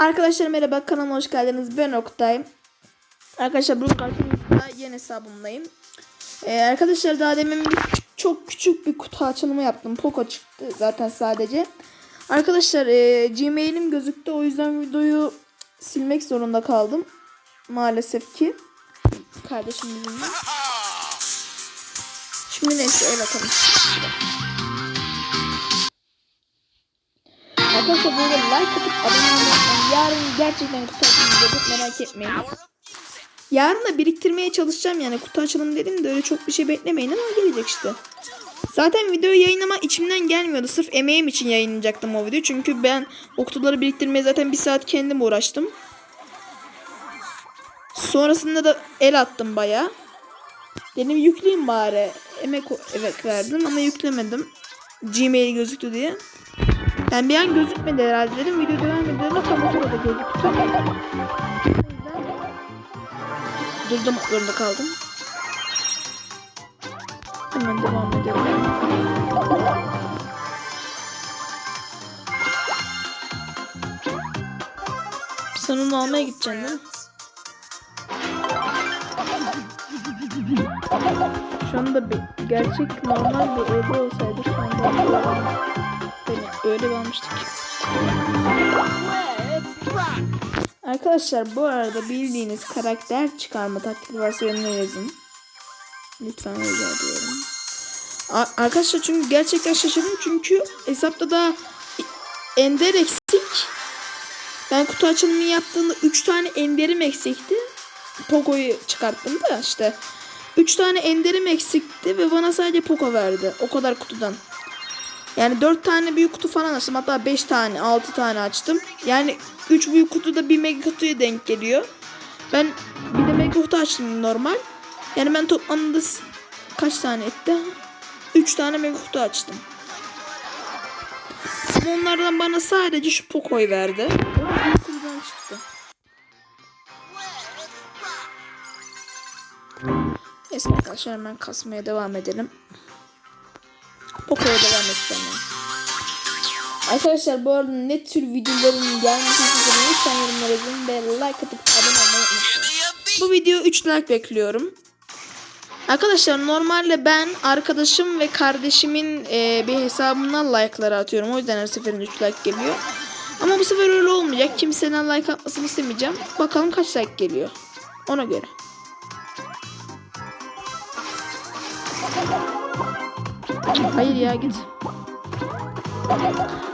Arkadaşlar merhaba kanalıma hoş geldiniz. Ben Oktay. Arkadaşlar bugün karşınızda yeni hesabımdayım. Ee, arkadaşlar daha demin bir çok küçük bir kutu açılımı yaptım. Poco çıktı zaten sadece. Arkadaşlar e, Gmail'im gözüktü. O yüzden videoyu silmek zorunda kaldım. Maalesef ki. Kardeşim yüzünden. Şimdi neyse el atalım. Arkadaşlar böyle like atıp abone olmayı. Yarın gerçekten kutu açılımı dedik merak etmeyin. Yarın da biriktirmeye çalışacağım yani kutu açılımı dedim de öyle çok bir şey beklemeyin ama gelecek işte. Zaten videoyu yayınlama içimden gelmiyordu. Sırf emeğim için yayınlayacaktım o videoyu. Çünkü ben o kutuları biriktirmeye zaten bir saat kendim uğraştım. Sonrasında da el attım baya. Dedim yükleyeyim bari. Emek evet verdim ama yüklemedim. Gmail gözüktü diye. Ben bir an gözükmedi herhalde dedim. Video devam tam o sırada gözüktü. Durdurmak zorunda kaldım. Hemen devam edelim. Sen onu almaya gideceksin değil mi? Şu anda bir gerçek normal bir evde olsaydı şu anda öyle almıştık. Arkadaşlar bu arada bildiğiniz karakter çıkarma taktiği varsa yorumlara yazın. Lütfen rica ediyorum. Arkadaşlar çünkü gerçekten şaşırdım çünkü hesapta da ender eksik. Ben kutu açılımı yaptığımda 3 tane enderim eksikti. Poco'yu çıkarttım da işte. 3 tane enderim eksikti ve bana sadece Poco verdi. O kadar kutudan. Yani 4 tane büyük kutu falan açtım. Hatta 5 tane, 6 tane açtım. Yani 3 büyük kutu da bir mega kutuya denk geliyor. Ben bir de mega kutu açtım normal. Yani ben toplamda kaç tane etti? 3 tane mega kutu açtım. Onlardan bana sadece şu Poco'yu verdi. Kutudan çıktı. Neyse arkadaşlar hemen kasmaya devam edelim. Poco'ya devam edeceğim. Arkadaşlar bu arada ne tür videoların gelmesini istiyorsanız lütfen yorumlara yazın ve like atıp abone olmayı unutmayın. Bu video 3 like bekliyorum. Arkadaşlar normalde ben arkadaşım ve kardeşimin e, bir hesabından like'ları atıyorum. O yüzden her seferinde 3 like geliyor. Ama bu sefer öyle olmayacak. Kimseden like atmasını istemeyeceğim. Bakalım kaç like geliyor. Ona göre. Hayır ya git.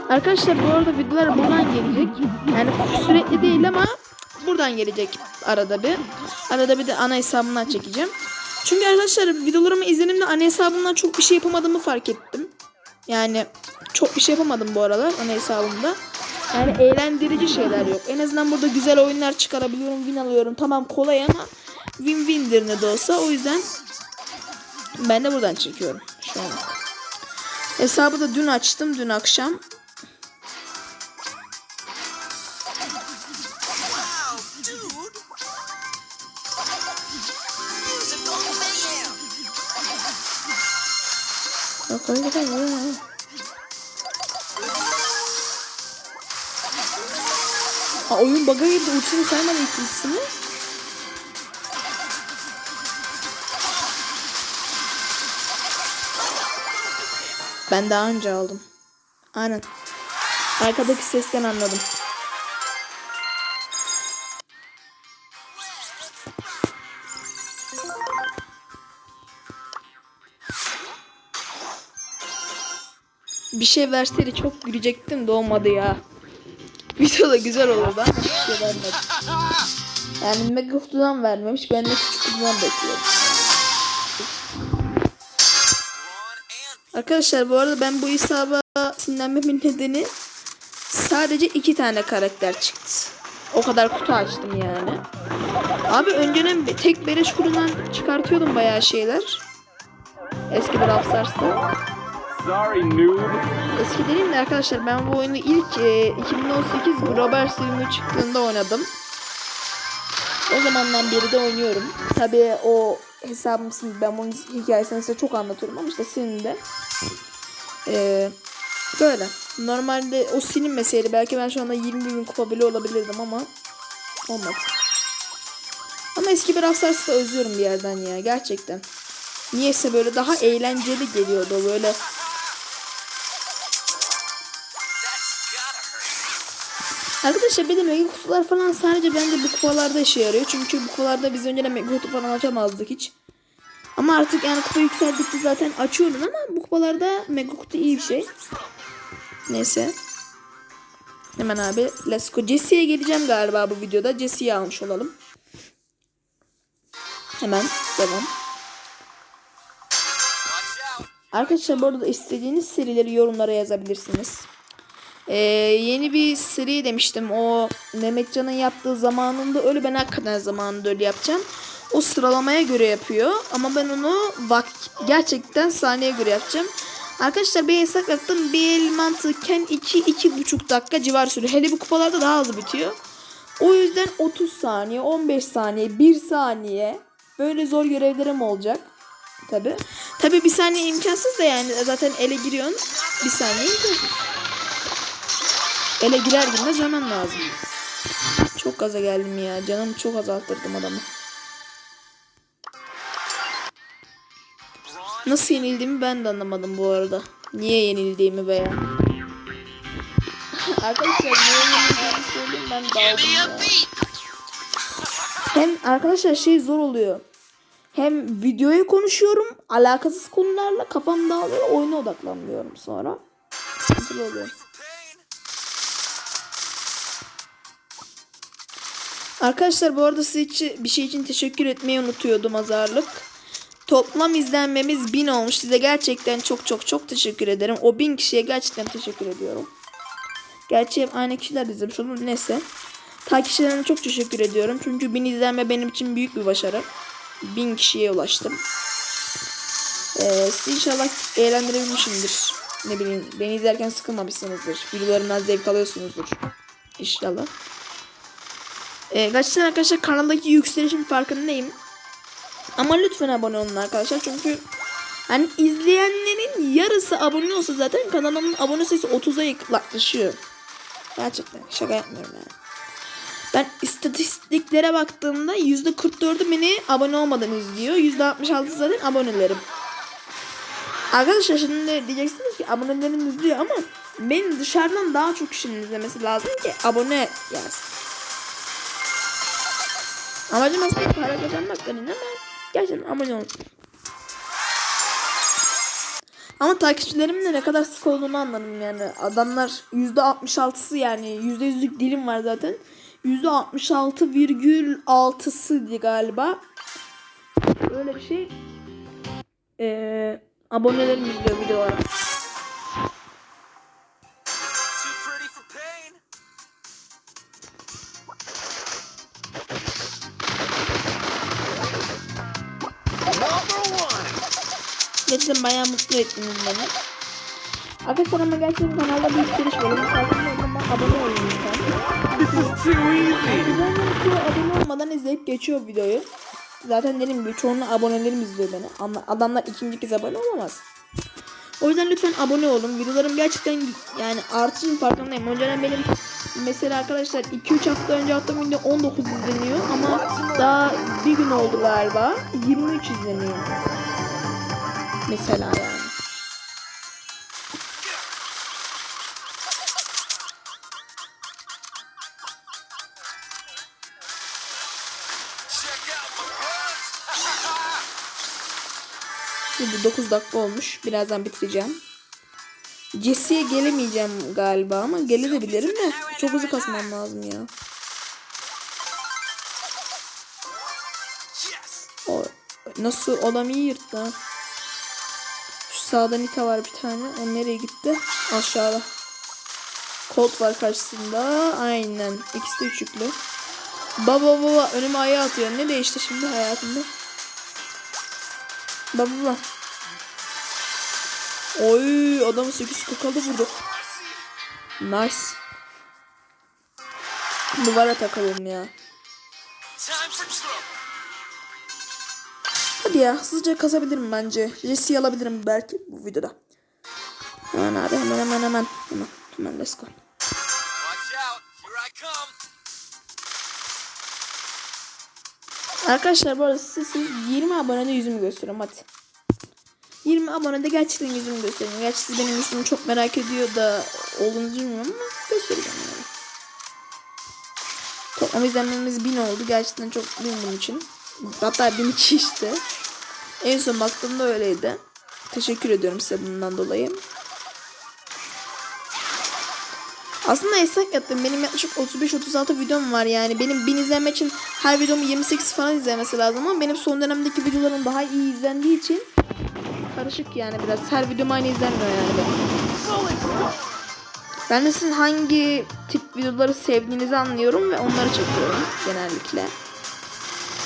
Arkadaşlar bu arada videolar buradan gelecek. Yani sürekli değil ama buradan gelecek arada bir. Arada bir de ana hesabımdan çekeceğim. Çünkü arkadaşlar videolarımı izlenimde ana hesabımdan çok bir şey yapamadığımı fark ettim. Yani çok bir şey yapamadım bu aralar ana hesabımda. Yani eğlendirici şeyler yok. En azından burada güzel oyunlar çıkarabiliyorum, win alıyorum. Tamam kolay ama win-win'dir ne de olsa. O yüzden ben de buradan çekiyorum şu an. Hesabı da dün açtım dün akşam. Yok öyle ya. Aa, oyun bug'a girdi. Ultisini saymadı ilk. Ben daha önce aldım. Aynen. Arkadaki sesten anladım. Bir şey verseydi çok gülecektim de olmadı ya. Video güzel olurdu ama bir şey vermedi. Yani mega kutudan vermemiş. Ben de küçük kutudan bekliyorum. Arkadaşlar bu arada ben bu hesaba sinirlenmemin nedeni sadece iki tane karakter çıktı. O kadar kutu açtım yani. Abi önceden tek beleş kutudan çıkartıyordum bayağı şeyler. Eski Brawl Stars'ta. Eski değil de arkadaşlar ben bu oyunu ilk e, 2018 Global Stream'e çıktığında oynadım. O zamandan beri de oynuyorum. Tabii o hesabım silindi. Ben bunun hikayesini size çok anlatıyorum ama işte silindi. Ee, böyle. Normalde o silinmeseydi belki ben şu anda 20 bin kupa bile olabilirdim ama olmadı. Ama eski bir Stars'ı da özlüyorum bir yerden ya gerçekten. Niyeyse böyle daha eğlenceli geliyordu böyle. Arkadaşlar de mega kutular falan sadece bence bu kupalarda işe yarıyor. Çünkü bu kupalarda biz önceden mega kutu falan açamazdık hiç. Ama artık yani kupa yükseldikçe zaten açıyoruz ama bu kupalarda mega kutu iyi bir şey. Neyse. Hemen abi let's go. Jesse'ye geleceğim galiba bu videoda. Jesse'yi almış olalım. Hemen devam. Arkadaşlar bu arada istediğiniz serileri yorumlara yazabilirsiniz. Ee, yeni bir seri demiştim. O Mehmetcan'ın yaptığı zamanında öyle ben hakikaten zamanında öyle yapacağım. O sıralamaya göre yapıyor. Ama ben onu vak gerçekten sahneye göre yapacağım. Arkadaşlar bir hesap yaptım. Bir mantıken 2-2,5 dakika civar sürüyor. Hele bu kupalarda daha hızlı bitiyor. O yüzden 30 saniye, 15 saniye, 1 saniye böyle zor görevlerim olacak. Tabi. Tabi bir saniye imkansız da yani zaten ele giriyorsun. Bir saniye imkansız. Ele girer girmez hemen lazım. Çok gaza geldim ya. Canımı çok azalttırdım adamı. Nasıl yenildiğimi ben de anlamadım bu arada. Niye yenildiğimi veya. Arkadaşlar niye yenildiğimi söyleyeyim ben daldım ya. Hem arkadaşlar şey zor oluyor. Hem videoya konuşuyorum. Alakasız konularla kafam dağılıyor. Oyuna odaklanmıyorum sonra. Sıkıntılı oluyor. Arkadaşlar bu arada size hiç bir şey için teşekkür etmeyi unutuyordum azarlık. Toplam izlenmemiz 1000 olmuş. Size gerçekten çok çok çok teşekkür ederim. O 1000 kişiye gerçekten teşekkür ediyorum. Gerçi hep aynı kişiler izlemiş olur. Neyse. Takipçilerime çok teşekkür ediyorum. Çünkü 1000 izlenme benim için büyük bir başarı. 1000 kişiye ulaştım. Ee, sizi inşallah eğlendirebilmişimdir. Ne bileyim beni izlerken sıkılmamışsınızdır. Videolarımdan zevk alıyorsunuzdur. İnşallah. Ee, gerçekten arkadaşlar kanaldaki yükselişin farkındayım. Ama lütfen abone olun arkadaşlar. Çünkü hani izleyenlerin yarısı abone olsa zaten kanalımın abone sayısı 30'a yaklaşıyor. Gerçekten şaka yapmıyorum yani. Ben istatistiklere baktığımda %44'ü beni abone olmadan izliyor. %66 zaten abonelerim. Arkadaşlar şimdi diyeceksiniz ki abonelerin izliyor ama benim dışarıdan daha çok kişinin izlemesi lazım ki abone gelsin. Amacım aslında para kazanmak değil ama gerçekten abone olun. Ama takipçilerimin de ne kadar sık olduğunu anladım yani. Adamlar %66'sı yani %100'lük dilim var zaten. %66,6'sı galiba. Öyle bir şey. Ee, abonelerim izliyor videolara. Gerçekten bayağı mutlu ettiniz beni. Arkadaşlar ama gerçekten kanalda bir. Onun farkındayım ama abone olun lütfen. This is too easy. Güzel ki abone olmadan izleyip geçiyor videoyu. Zaten dediğim gibi çoğunluğu abonelerim izliyor beni. Ama adamlar ikinci kez abone olamaz. O yüzden lütfen abone olun. Videolarım gerçekten yani artışın farkındayım. Önceden benim mesela arkadaşlar 2-3 hafta önce attığım video 19 izleniyor ama daha bir gün oldu galiba 23 izleniyor. Mesela yani. Şimdi 9 dakika olmuş. Birazdan bitireceğim. Jesse'ye gelemeyeceğim galiba ama gelebilirim de çok hızlı kasmam lazım ya. O, nasıl ha. Şu sağda Nita var bir tane. O nereye gitti? Aşağıda. Colt var karşısında. Aynen. İkisi de üçlü. Baba baba önüme ayağı atıyor. Ne değişti şimdi hayatımda? Baba baba. Oy adamı 8 kaldı vurdu. Nice. Duvara takalım ya. Hadi ya hızlıca kasabilirim bence. Jesse'yi alabilirim belki bu videoda. Hemen abi hemen hemen hemen. Hemen. Hemen let's go. Arkadaşlar bu arada size siz 20 abonede yüzümü gösteriyorum hadi. 20 abonede gerçekten yüzümü göstereyim. Gerçi siz benim yüzümü çok merak ediyor da olduğunu bilmiyorum ama göstereceğim yani. Toplam izlenmemiz 1000 oldu. Gerçekten çok mutluyum bunun için. Hatta 1002 işte. En son baktığımda öyleydi. Teşekkür ediyorum size bundan dolayı. Aslında hesap yaptım. Benim yaklaşık 35-36 videom var yani. Benim 1000 izlenme için her videomu 28 falan izlemesi lazım ama benim son dönemdeki videolarım daha iyi izlendiği için karışık yani biraz. Her videom aynı izlenmiyor yani benim. Ben de sizin hangi tip videoları sevdiğinizi anlıyorum ve onları çekiyorum genellikle.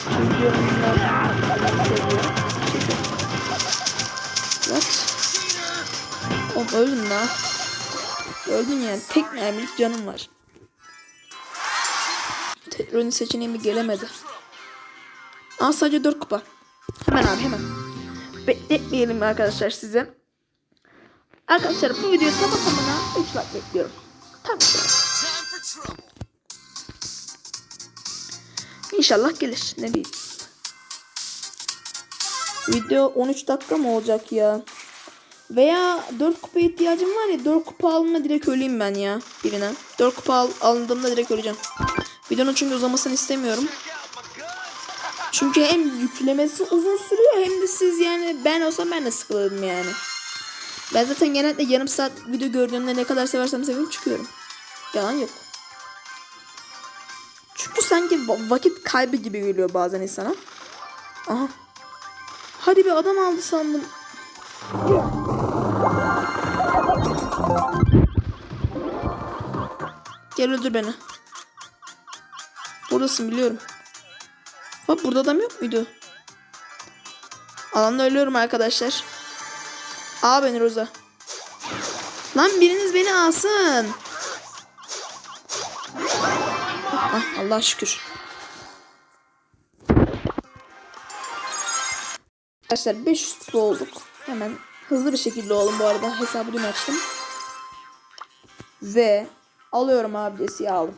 Çünkü yorumlar seviyorum. Oğlum öldün la. Öldün yani. Tek mermilik canım var. Tekrar seçeneğimi gelemedi. Aa sadece 4 kupa. Hemen abi hemen. Bekletmeyelim arkadaşlar size. Arkadaşlar bu videoyu tamam tamına 3 like bekliyorum. Trouble. İnşallah gelir. Ne bileyim. Video 13 dakika mı olacak ya? Veya 4 kupa ihtiyacım var ya 4 kupa alma direkt öleyim ben ya birine. 4 kupa al, alındığımda direkt öleceğim. Videonun çünkü uzamasını istemiyorum. Çünkü hem yüklemesi uzun sürüyor hem de siz yani ben olsam ben de sıkılırım yani. Ben zaten genellikle yarım saat video gördüğümde ne kadar seversem seveyim çıkıyorum. Yalan yok. Çünkü sanki va- vakit kaybı gibi geliyor bazen insana. Aha. Hadi bir adam aldı sandım. Gel öldür beni. Buradasın biliyorum. Bak burada adam yok muydu? Alanda ölüyorum arkadaşlar. Aa beni Roza. Lan biriniz beni alsın. Ah Allah şükür. Arkadaşlar 500 kupa olduk. Hemen hızlı bir şekilde olalım bu arada. Hesabı dün açtım. Ve alıyorum abidesi aldım.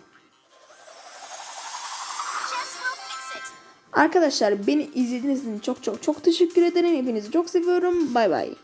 Arkadaşlar beni izlediğiniz için çok çok çok teşekkür ederim. Hepinizi çok seviyorum. Bay bay.